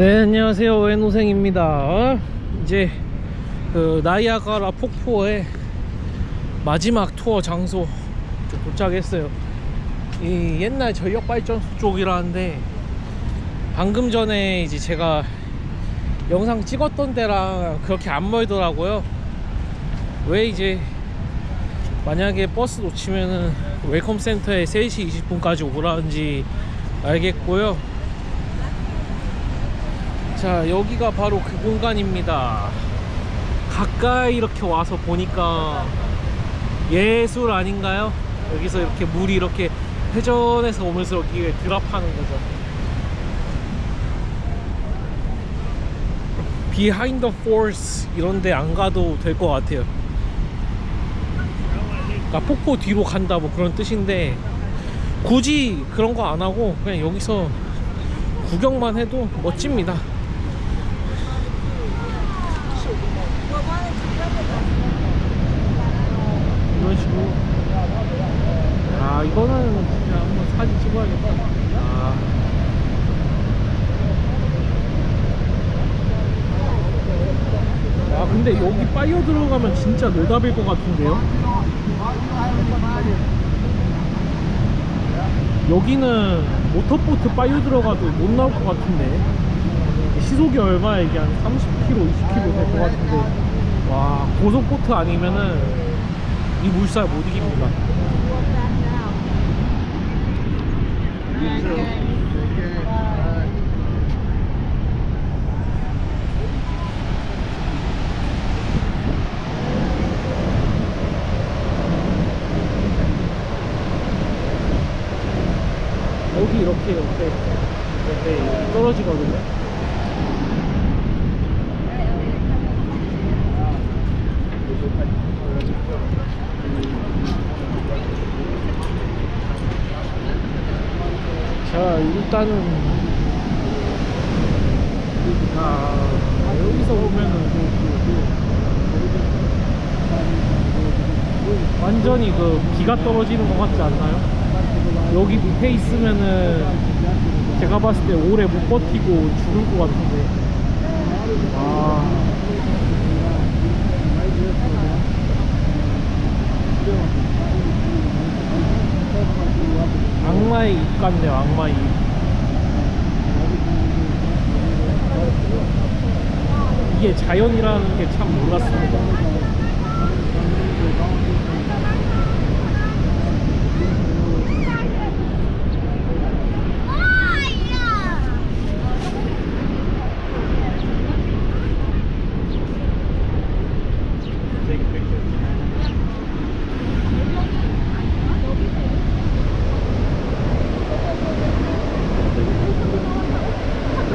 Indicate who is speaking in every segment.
Speaker 1: 네 안녕하세요. 웬호생입니다. 어? 이제 그 나이아가라 폭포의 마지막 투어 장소 좀 도착했어요. 이 옛날 전력 발전소 쪽이라는데 방금 전에 이제 제가 영상 찍었던 데랑 그렇게 안 멀더라고요. 왜 이제 만약에 버스 놓치면은 웰컴 센터에 3시 20분까지 오라는지 알겠고요 자 여기가 바로 그 공간입니다. 가까이 이렇게 와서 보니까 예술 아닌가요? 여기서 이렇게 물이 이렇게 회전해서 오면서 여기에 드랍하는 거죠. Behind the Force 이런 데 안 가도 될 것 같아요. 그러니까 폭포 뒤로 간다 뭐 그런 뜻인데 굳이 그런 거 안 하고 그냥 여기서 구경만 해도 멋집니다 이런 식으로. 아 이거는 진짜 한번 사진 찍어야겠다. 아. 아 근데 여기 빠이어 들어가면 진짜 노답일 것 같은데요? 여기는 모터보트 빠이어 들어가도 못 나올 것 같은데. 시속이 얼마야? 이게 한 30km 20km 될 것 같은데 와 고속보트 아니면은 이 물살 못 이깁니다. 여기 이렇게 이렇게 떨어지거든요 일단은 아 여기서 보면은 완전히 그 비가 떨어지는 것 같지 않나요? 여기 밑에 있으면은 제가 봤을 때 오래 못 버티고 죽을 것 같은데 아 악마의 입 같네요 악마의 입 이게 자연이라는 게 참 놀랐습니다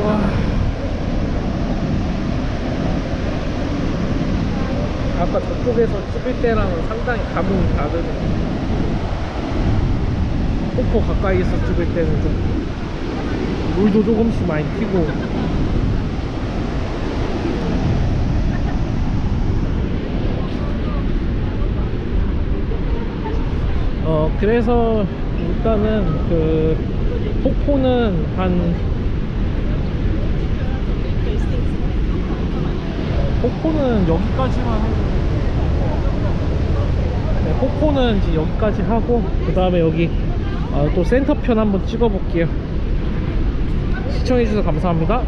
Speaker 1: 와. 아까 저쪽에서 찍을 때랑은 상당히 감흥이 다르네. 폭포 가까이에서 찍을 때는 좀 물도 조금씩 많이 튀고. 어, 그래서 일단은 그 폭포는 한 폭포는 여기까지만 해도 네, 폭포는 이제 여기까지 하고 그 다음에 여기 아, 또 센터편 한번 찍어 볼게요. 시청해주셔서 감사합니다